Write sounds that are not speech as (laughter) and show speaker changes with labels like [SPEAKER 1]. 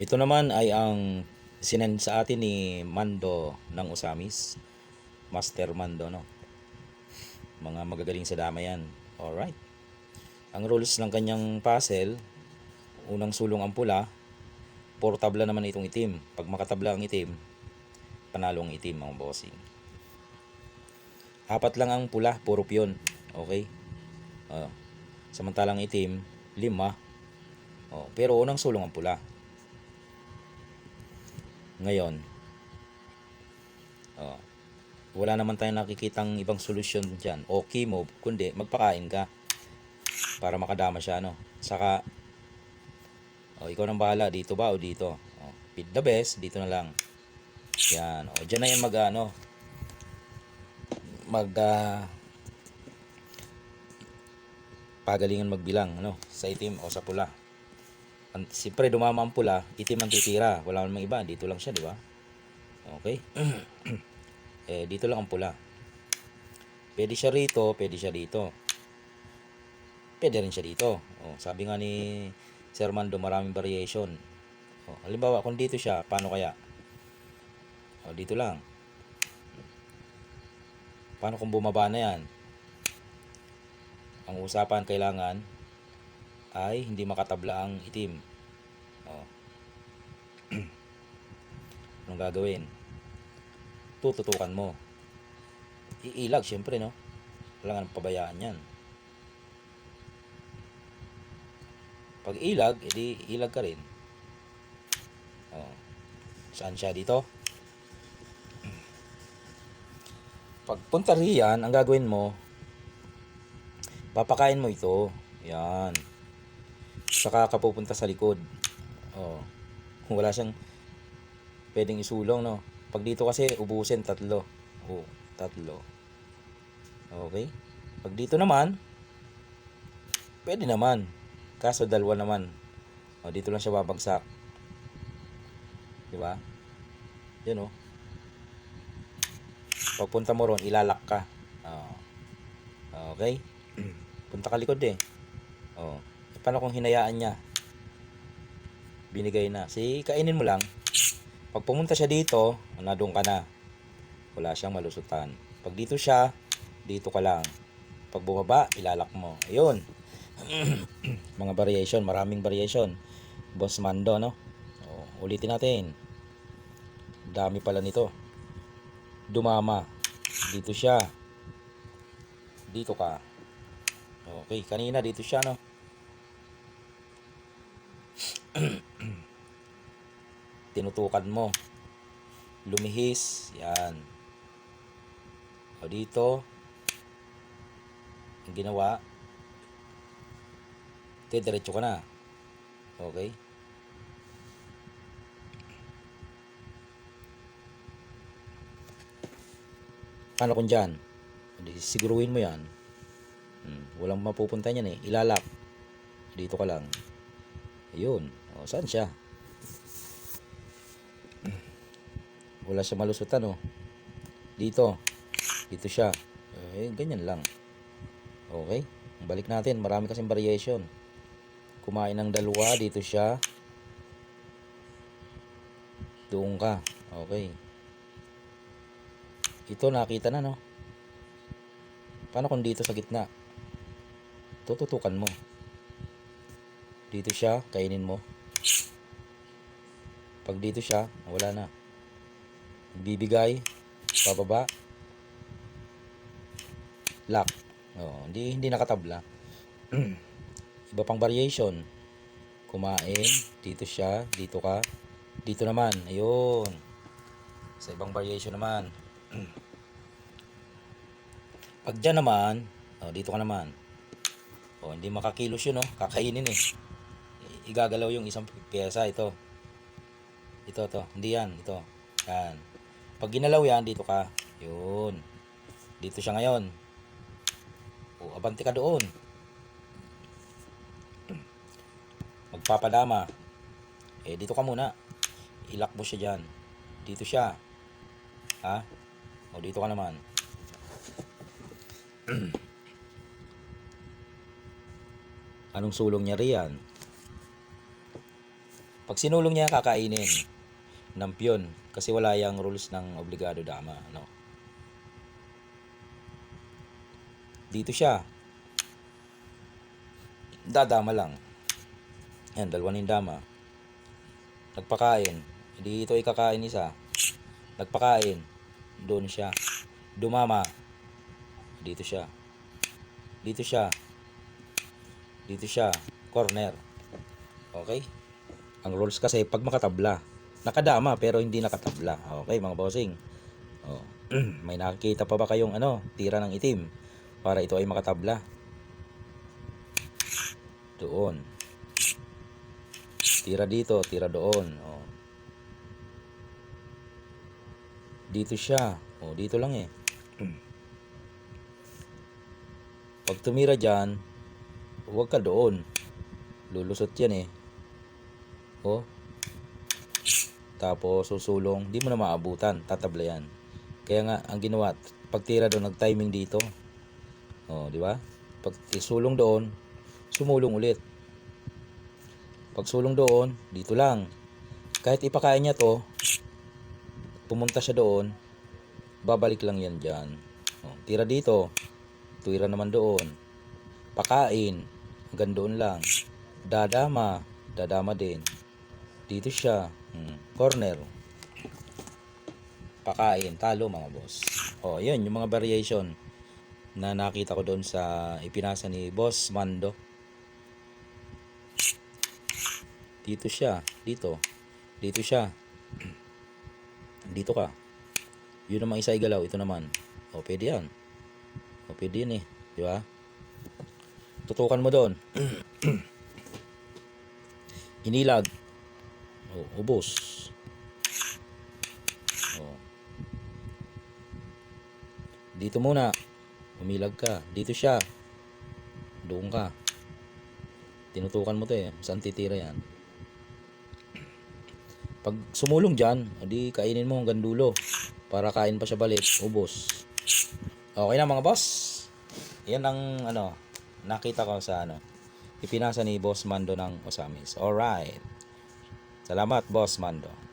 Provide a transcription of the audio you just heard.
[SPEAKER 1] Ito naman ay ang sinend sa atin ni Mando ng Usamis. Master Mando, no? Mga magagaling sa dama yan. Alright. Ang rules ng kanyang puzzle, unang sulong ang pula, portable naman itong itim. Pag makatabla ang itim, panalo ang itim mga bossing. Apat lang ang pula, puro piyon. Okay? Oh. Samantalang itim, lima. Oh, pero unang sulong ang pula. Ngayon, oh, wala naman tayong nakikitang ibang solusyon dyan. Okay mo, kundi magpakain ka para makadama siya, no? Saka, oh, ikaw nang bahala, dito ba o dito? Oh, feed the best, dito na lang. Yan, oh, dyan na yan mag, ano, mag, ah, pagalingan magbilang, ano, sa itim o sa pula. Siyempre, dumama ang pula, itim ang titira. Wala namang iba, dito lang siya, di ba? Okay? (clears throat) eh, dito lang ang pula. Pwede siya rito, pwede siya dito. Pwede rin siya dito. Oh, sabi nga ni Sir Mando, maraming variation. Oh, halimbawa, kung dito siya, paano kaya? Oh, dito lang. Paano kung bumaba na yan? Ang usapan kailangan ay hindi makatabla ang itim. Oh. (clears throat) Anong gagawin? Tututukan mo. Iilag, syempre, no? Wala nga pabayaan yan. Pag ilag, edi ilag ka rin. Oh. Saan siya dito? (clears throat) Pag punta riyan, ang gagawin mo, papakain mo ito. Yan. Saka ka sa likod. Oh. Kung wala siyang pwedeng isulong, no? Pag dito kasi, ubusin tatlo. Oh, tatlo. Okay? Pag dito naman, pwede naman. Kaso dalawa naman. O, dito lang siya babagsak. Di ba? Yan o. Pagpunta mo ron, ilalak ka. O. Okay? (clears throat) Punta ka likod eh. O. Paano kung hinayaan niya? Binigay na. Si kainin mo lang. Pag pumunta siya dito, nadung ka na. Wala siyang malusutan. Pag dito siya, dito ka lang. Pag bumaba, ilalak mo. Ayun. (clears throat) mga variation, maraming variation. Boss Mando, no? O, ulitin natin. Dami pala nito. Dumama. Dito siya. Dito ka. Okay, kanina dito siya, no? Tinutukan mo. Lumihis. Yan. O dito. Ang ginawa, diretso ka na. Okay? Paano kung dyan? Siguruhin mo yan. Hmm, walang mapupunta niyan eh. Ilalak. Dito ka lang. Ayun. O, saan siya? Wala siya malusutan oh. Dito. Dito siya. Eh, ganyan lang. Okay? Balik natin. Marami kasing variation kumain ng dalawa dito siya doon ka okay ito nakita na no paano kung dito sa gitna tututukan mo dito siya kainin mo pag dito siya wala na bibigay. Pababa. Lock. Oh, hindi hindi nakatabla. (clears throat) Iba pang variation. Kumain. Dito siya dito ka. Dito naman. Ayun. Sa ibang variation naman. (clears throat) Pag dyan naman oh, dito ka naman. Oh, hindi makakilos yun oh. kakainin eh. Igagalaw yung isang pyesa ito. Ito to hindi yan. Ito. Yan pag ginalaw yan dito ka. Yun. Dito siya ngayon. Oh, abante ka doon. Magpapadama. Eh dito ka muna. Ilak mo siya dyan. Dito siya. Ha? O dito ka naman. (clears throat) Anong sulong niya riyan? Pag sinulong niya, kakainin. Ng piyon. Kasi wala yung rules ng obligado dama. No? Dito siya. Dadama lang. Yan, dalawa yung dama. Nagpakain. Hindi ito ikakain isa. Nagpakain. Doon siya. Dumama. Dito siya. Dito siya. Dito siya. Corner. Okay? Ang rules kasi pag makatabla. Nakadama pero hindi nakatabla. Okay mga bossing. Oh. (clears throat) May nakikita pa ba kayong ano, tira ng itim para ito ay makatabla? Doon. Tira dito, tira doon. Oh. Dito siya. Oh, dito lang eh. (clears throat) Pag tumira dyan, huwag ka doon. Lulusot yan eh. Oh. Tapos susulong, di mo na maabutan, tatabla yan. Kaya nga, ang ginawa, pag tira doon, nag-timing dito. Oh, di ba? Pag sulong doon, sumulong ulit. Pag sulong doon, dito lang. Kahit ipakain niya to, pumunta siya doon, babalik lang yan dyan. Oh, tira dito, tira naman doon. Pakain, hanggang doon lang. Dadama, dadama din. Dito siya, hmm, corner. Pakain, talo mga boss. Oh, yun, yung mga variation na nakita ko doon sa ipinasa ni Boss Mando. Dito siya, dito. Dito siya. (clears throat) Dito ka. Yun naman isa igalaw, ito naman. O, pwede yan. O, pwede yan eh. Di ba? Tutukan mo doon. (clears throat) Inilag. O, ubos. O. Dito muna. Umilag ka. Dito siya. Doon ka. Tinutukan mo to eh. Saan titira yan? Pag sumulong dyan, edi kainin mo hanggang dulo. Para kain pa siya balik. Ubos. Okay na mga boss. Yan ang ano, nakita ko sa ano, ipinasa ni Boss Mando ng Osamis. Alright. Salamat, Boss Mando.